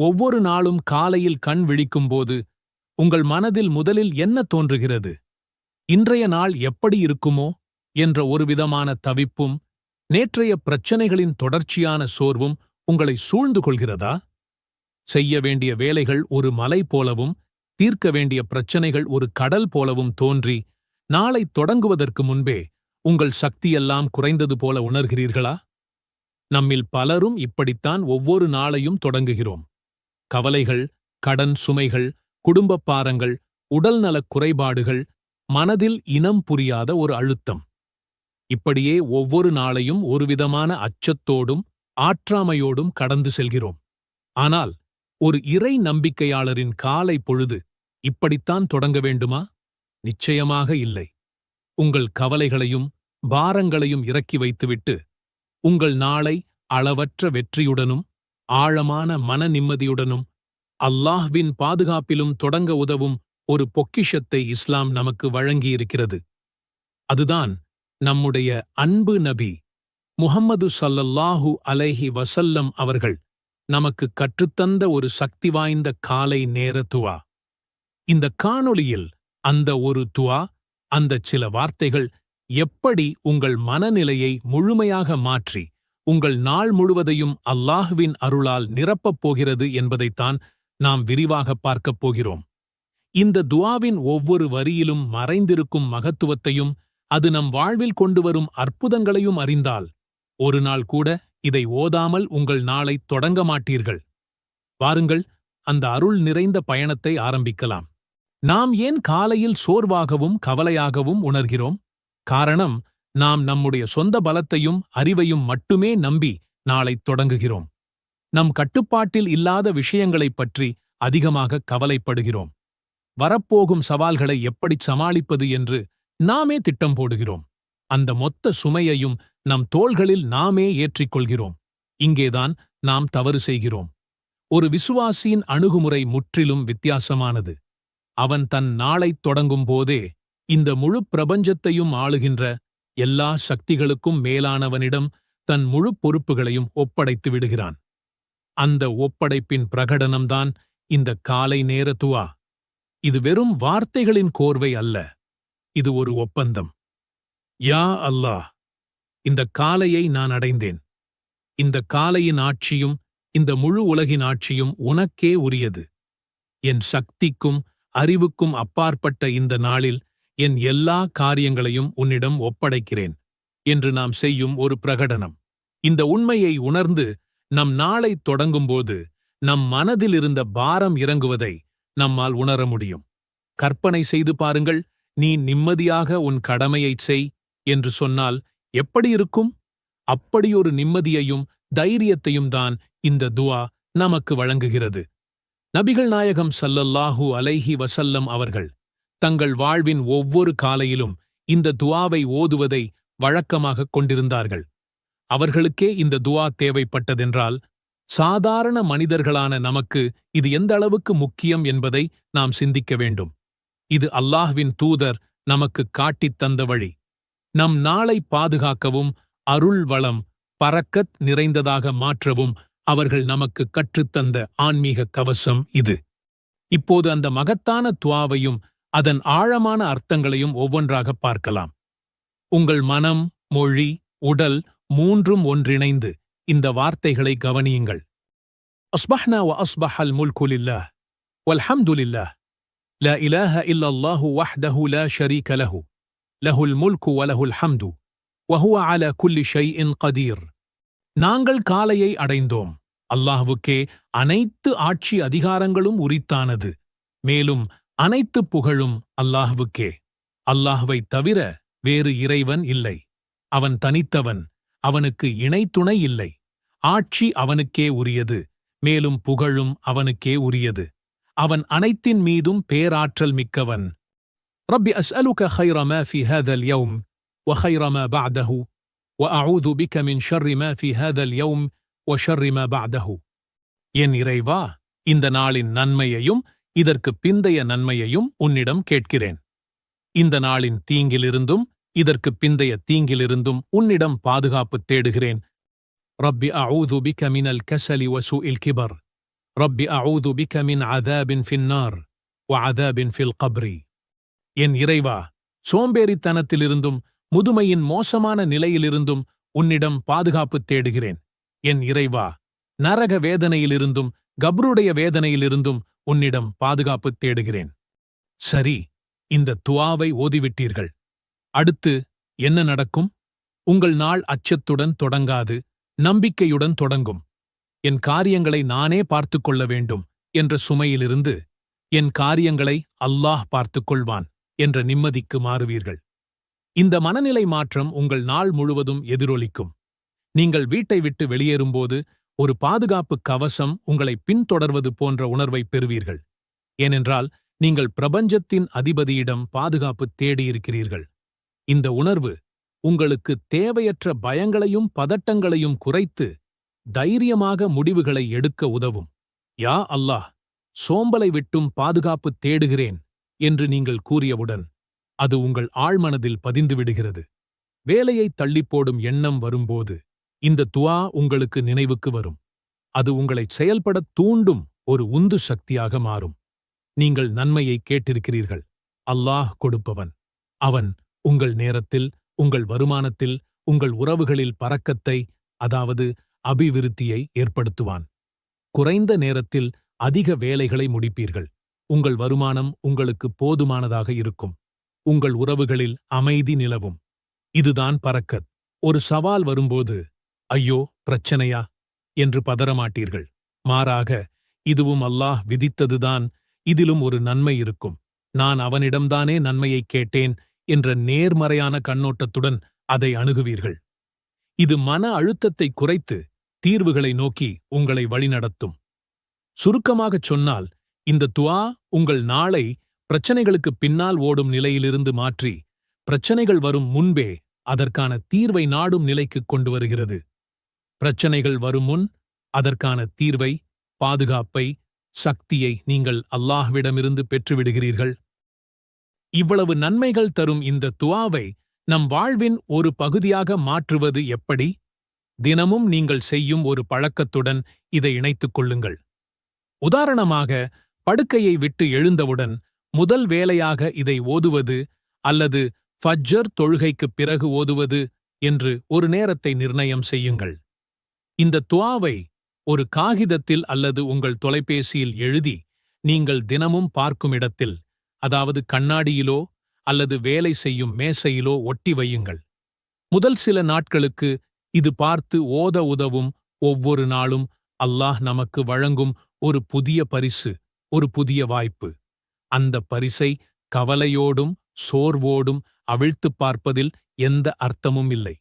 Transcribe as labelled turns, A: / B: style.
A: ஒவ்வொரு நாளும் காலையில் கண் விழிக்கும்போது உங்கள் மனதில் முதலில் என்ன தோன்றுகிறது? இன்றைய நாள் எப்படி இருக்குமோ? என்ற ஒருவிதமான தவிப்பும் நேற்றைய பிரச்சனைகளின் தொடர்ச்சியான சோர்வும் உங்களை சூழ்ந்து கொள்கிறதா? செய்ய வேண்டிய வேலைகள் ஒரு மலை போலவும் தீர்க்க வேண்டிய பிரச்சனைகள் ஒரு கடல் போலவும் தோன்றி நாளை தொடங்குவதற்கு முன்பே உங்கள் சக்தியெல்லாம் குறைந்தது போல உணர்கிறீர்களா? நம்மில் பலரும் இப்படித்தான் ஒவ்வொரு நாளையும் தொடங்குகிறோம். கவலைகள் கடன் சுமைகள் குடும்பப் பாரங்கள் உடல்நலக் குறைபாடுகள் மனதில் இனம் புரியாத ஒரு அழுத்தம். இப்படியே ஒவ்வொரு நாளையும் ஒருவிதமான அச்சத்தோடும் ஆற்றாமையோடும் கடந்து செல்கிறோம். ஆனால் ஒரு இறை நம்பிக்கையாளரின் காலை பொழுது இப்படித்தான் தொடங்க வேண்டுமா? நிச்சயமாக இல்லை. உங்கள் கவலைகளையும் பாரங்களையும் இறக்கி வைத்துவிட்டு உங்கள் நாளை அளவற்ற வெற்றியுடனும் ஆழமான மன நிம்மதியுடனும் அல்லாஹ்வின் பாதுகாப்பிலும் தொடங்க உதவும் ஒரு பொக்கிஷத்தை இஸ்லாம் நமக்கு வழங்கியிருக்கிறது. அதுதான் நம்முடைய அன்பு நபி முஹம்மது சல்லல்லாஹு அலைஹி வசல்லம் அவர்கள் நமக்கு கற்றுத்தந்த ஒரு சக்தி வாய்ந்த காலை நேர துவா. இந்த காணொளியில் அந்த ஒரு துவா அந்த சில வார்த்தைகள் எப்படி உங்கள் மனநிலையை முழுமையாக மாற்றி உங்கள் நாள் முழுவதையும் அல்லாஹுவின் அருளால் நிரப்பப் போகிறது என்பதைத்தான் நாம் விரிவாக பார்க்கப் போகிறோம். இந்த துவாவின் ஒவ்வொரு வரியிலும் மறைந்திருக்கும் மகத்துவத்தையும் அது நம் வாழ்வில் கொண்டு வரும் அற்புதங்களையும் அறிந்தால் ஒரு நாள் கூட இதை ஓதாமல் உங்கள் நாளை தொடங்க மாட்டீர்கள். வாருங்கள் அந்த அருள் நிறைந்த பயணத்தை ஆரம்பிக்கலாம். நாம் ஏன் காலையில் சோர்வாகவும் கவலையாகவும் உணர்கிறோம்? காரணம் நாம் நம்முடைய சொந்த பலத்தையும் அறிவையும் மட்டுமே நம்பி நாளை தொடங்குகிறோம். நம் கட்டுப்பாட்டில் இல்லாத விஷயங்களைப் பற்றி அதிகமாக கவலைப்படுகிறோம். வரப்போகும் சவால்களை எப்படி சமாளிப்பது என்று நாமே திட்டம் போடுகிறோம். அந்த மொத்த சுமையையும் நம் தோள்களில் நாமே ஏற்றிக்கொள்கிறோம். இங்கேதான் நாம் தவறு செய்கிறோம். ஒரு விசுவாசியின் அணுகுமுறை முற்றிலும் வித்தியாசமானது. அவன் தன் நாளைத் தொடங்கும் போதே இந்த முழு பிரபஞ்சத்தையும் ஆளுகின்ற எல்லா சக்திகளுக்கும் மேலானவனிடம் தன் முழு பொறுப்புகளையும் ஒப்படைத்து விடுகிறான். அந்த ஒப்படைப்பின் பிரகடனம்தான் இந்த காலை நேர துவா. இது வெறும் வார்த்தைகளின் கோர்வை அல்ல. இது ஒரு ஒப்பந்தம். யா அல்லாஹ் இந்த காலையை நான் அடைந்தேன். இந்த காலையின் ஆட்சியும் இந்த முழு உலகின் ஆட்சியும் உனக்கே உரியது. என் சக்திக்கும் அறிவுக்கும் அப்பாற்பட்ட இந்த நாளில் என் எல்லா காரியங்களையும் உன்னிடம் ஒப்படைக்கிறேன். என்று நாம் செய்யும் ஒரு பிரகடனம். இந்த உண்மையை உணர்ந்து நம் நாளை தொடங்கும்போது நம் மனதில் இருந்த பாரம் இறங்குவதை நம்மால் உணர முடியும். கற்பனை செய்து பாருங்கள் நீ நிம்மதியாக உன் கடமையைச் செய் என்று சொன்னால் எப்படி இருக்கும்? அப்படியொரு நிம்மதியையும் தைரியத்தையும் தான் இந்த துவா நமக்கு வழங்குகிறது. நபிகள் நாயகம் சல்லல்லாஹூ அலைஹி வசல்லம் அவர்கள் தங்கள் வாழ்வின் ஒவ்வொரு காலையிலும் இந்த துவாவை ஓதுவதை வழக்கமாகக் கொண்டிருந்தார்கள். அவர்களுக்கே இந்த துவா தேவைப்பட்டதென்றால் சாதாரண மனிதர்களான நமக்கு இது எந்த அளவுக்கு முக்கியம் என்பதை நாம் சிந்திக்க வேண்டும். இது அல்லாஹ்வின் தூதர் நமக்கு காட்டித் தந்த வழி. நம் நாளை பாதுகாக்கவும் அருள் வளம் பறக்கத் நிறைந்ததாக மாற்றவும் அவர்கள் நமக்கு கற்றுத்தந்த ஆன்மீக கவசம் இது. இப்போது அந்த மகத்தான துவாவையும் அதன் ஆழமான அர்த்தங்களையும் ஒவ்வொன்றாக பார்க்கலாம். உங்கள் மனம் மொழி உடல் மூன்றும் ஒன்றிணைந்து இந்த வார்த்தைகளை கவனியுங்கள். அஸ்பஹ்னா வ அஸ்பஹல் முல்குலில்லா வல்ஹம்துலில்லா ல இலாஹ இல்லல்லாஹு வஹ்தஹு லா ஷரீக லஹு. லஹுல் முல்கு வலஹுல் ஹம்து. வஹுவ அல குல்லி ஷை இன் கதீர். நாங்கள் காலையை அடைந்தோம். அல்லாஹ்வுக்கே அனைத்து ஆட்சி அதிகாரங்களும் உரித்தானது. மேலும் அனைத்து புகழும் அல்லாஹ்வுக்கே. அல்லாஹுவை தவிர வேறு இறைவன் இல்லை. அவன் தனித்தவன். அவனுக்கு இணைத்துணை இல்லை ஆட்சி அவனுக்கே உரியது மேலும் புகழும் அவனுக்கே உரியது அவன் அனைத்தின் மீதும் பேராற்றல் மிக்கவன் ரப்பி அஸ்அலுக خير ما في هذا اليوم وخير ما بعده وأعوذ بك من شر ما في هذا اليوم وشر ما بعده என் இறைவா இந்த நாளின் நன்மையையும் இதற்கு பிந்தைய நன்மையையும் உன்னிடம் கேட்கிறேன் இந்த நாளின் தீங்கிலிருந்தும் இதற்கு பிந்தைய தீங்கிலிருந்தும் உன்னிடம் பாதுகாப்பு தேடுகிறேன். ரப்பி அவுது பிக மினல் கசலி வசு இல் கிபர். ரப்பி அவுது பிக மின் அதாபின் ஃபின்னார். வ அதாபின் ஃபில் கப்ரி. என் இறைவா சோம்பேறித்தனத்திலிருந்தும் முதுமையின் மோசமான நிலையிலிருந்தும் உன்னிடம் பாதுகாப்பு தேடுகிறேன். என் இறைவா நரக வேதனையிலிருந்தும் கப்ருடைய வேதனையிலிருந்தும் உன்னிடம் பாதுகாப்பு தேடுகிறேன். சரி இந்த துவாவை ஓதிவிட்டீர்கள். அடுத்து என்ன நடக்கும்? உங்கள் நாள் அச்சத்துடன் தொடங்காது நம்பிக்கையுடன் தொடங்கும். என் காரியங்களை நானே பார்த்துக்கொள்ள வேண்டும் என்ற சுமையிலிருந்து என் காரியங்களை அல்லாஹ் பார்த்துக்கொள்வான் என்ற நிம்மதிக்கு மாறுவீர்கள். இந்த மனநிலை மாற்றம் உங்கள் நாள் முழுவதும் எதிரொலிக்கும். நீங்கள் வீட்டை விட்டு வெளியேறும்போது ஒரு பாதுகாப்பு கவசம் உங்களை பின்தொடர்வது போன்ற உணர்வை பெறுவீர்கள். ஏனென்றால் நீங்கள் பிரபஞ்சத்தின் அதிபதியிடம் பாதுகாப்பு தேடியிருக்கிறீர்கள். இந்த உணர்வு உங்களுக்கு தேவையற்ற பயங்களையும் பதட்டங்களையும் குறைத்து தைரியமாக முடிவுகளை எடுக்க உதவும். யா அல்லாஹ் சோம்பலை விட்டும் பாதுகாப்பு தேடுகிறேன் என்று நீங்கள் கூறியவுடன் அது உங்கள் ஆழ்மனதில் பதிந்துவிடுகிறது வேலையை தள்ளிப்போடும் எண்ணம் வரும்போது இந்த துவா உங்களுக்கு நினைவுக்கு வரும். அது உங்களை செயல்படத் தூண்டும் ஒரு உந்து சக்தியாக மாறும். நீங்கள் நன்மையை கேட்டிருக்கிறீர்கள். அல்லாஹ் கொடுப்பவன். அவன் உங்கள் நேரத்தில் உங்கள் வருமானத்தில் உங்கள் உறவுகளில் பறக்கத்தை அதாவது அபிவிருத்தியை ஏற்படுத்துவான். குறைந்த நேரத்தில் அதிக வேலைகளை முடிப்பீர்கள். உங்கள் வருமானம் உங்களுக்கு போதுமானதாக இருக்கும். உங்கள் உறவுகளில் அமைதி நிலவும். இதுதான் பறக்கத். ஒரு சவால் வரும்போது ஐயோ பிரச்சனையா? என்று பதறமாட்டீர்கள். மாறாக இதுவும் அல்லாஹ் விதித்ததுதான் இதிலும் ஒரு நன்மை இருக்கும். நான் அவனிடம்தானே நன்மையைக் கேட்டேன் என்ற நேர்மறையான கண்ணோட்டத்துடன் அதை அணுகுவீர்கள். இது மன அழுத்தத்தை குறைத்து தீர்வுகளை நோக்கி உங்களை வழிநடத்தும். சுருக்கமாகச் சொன்னால் இந்த துவா உங்கள் நாளை பிரச்சனைகளுக்கு பின்னால் ஓடும் நிலையிலிருந்து மாற்றி பிரச்சனைகள் வரும் முன்பே அதற்கான தீர்வை நாடும் நிலைக்குக் கொண்டு வருகிறது. பிரச்சனைகள் வரும் முன் அதற்கான தீர்வை பாதுகாப்பை சக்தியை நீங்கள் அல்லாஹ்விடமிருந்து பெற்றுவிடுகிறீர்கள். இவ்வளவு நன்மைகள் தரும் இந்த துவாவை நம் வாழ்வின் ஒரு பகுதியாக மாற்றுவது எப்படி? தினமும் நீங்கள் செய்யும் ஒரு பழக்கத்துடன் இதை இணைத்துக் கொள்ளுங்கள். உதாரணமாக படுக்கையை விட்டு எழுந்தவுடன் முதல் வேலையாக இதை ஓதுவது அல்லது ஃபஜ்ஜர் தொழுகைக்குப் பிறகு ஓதுவது என்று ஒரு நேரத்தை நிர்ணயம் செய்யுங்கள். இந்த துவாவை ஒரு காகிதத்தில் அல்லது உங்கள் தொலைபேசியில் எழுதி நீங்கள் தினமும் பார்க்கும் இடத்தில் அதாவது கண்ணாடியிலோ அல்லது வேலை செய்யும் மேசையிலோ ஒட்டி வையுங்கள். முதல் சில நாட்களுக்கு இது பார்த்து ஓத உதவும் ஒவ்வொரு நாளும் அல்லாஹ் நமக்கு வழங்கும் ஒரு புதிய பரிசு ஒரு புதிய வாய்ப்பு. அந்த பரிசை கவலையோடும் சோர்வோடும் அவிழ்த்துப் பார்ப்பதில் எந்த அர்த்தமும் இல்லை.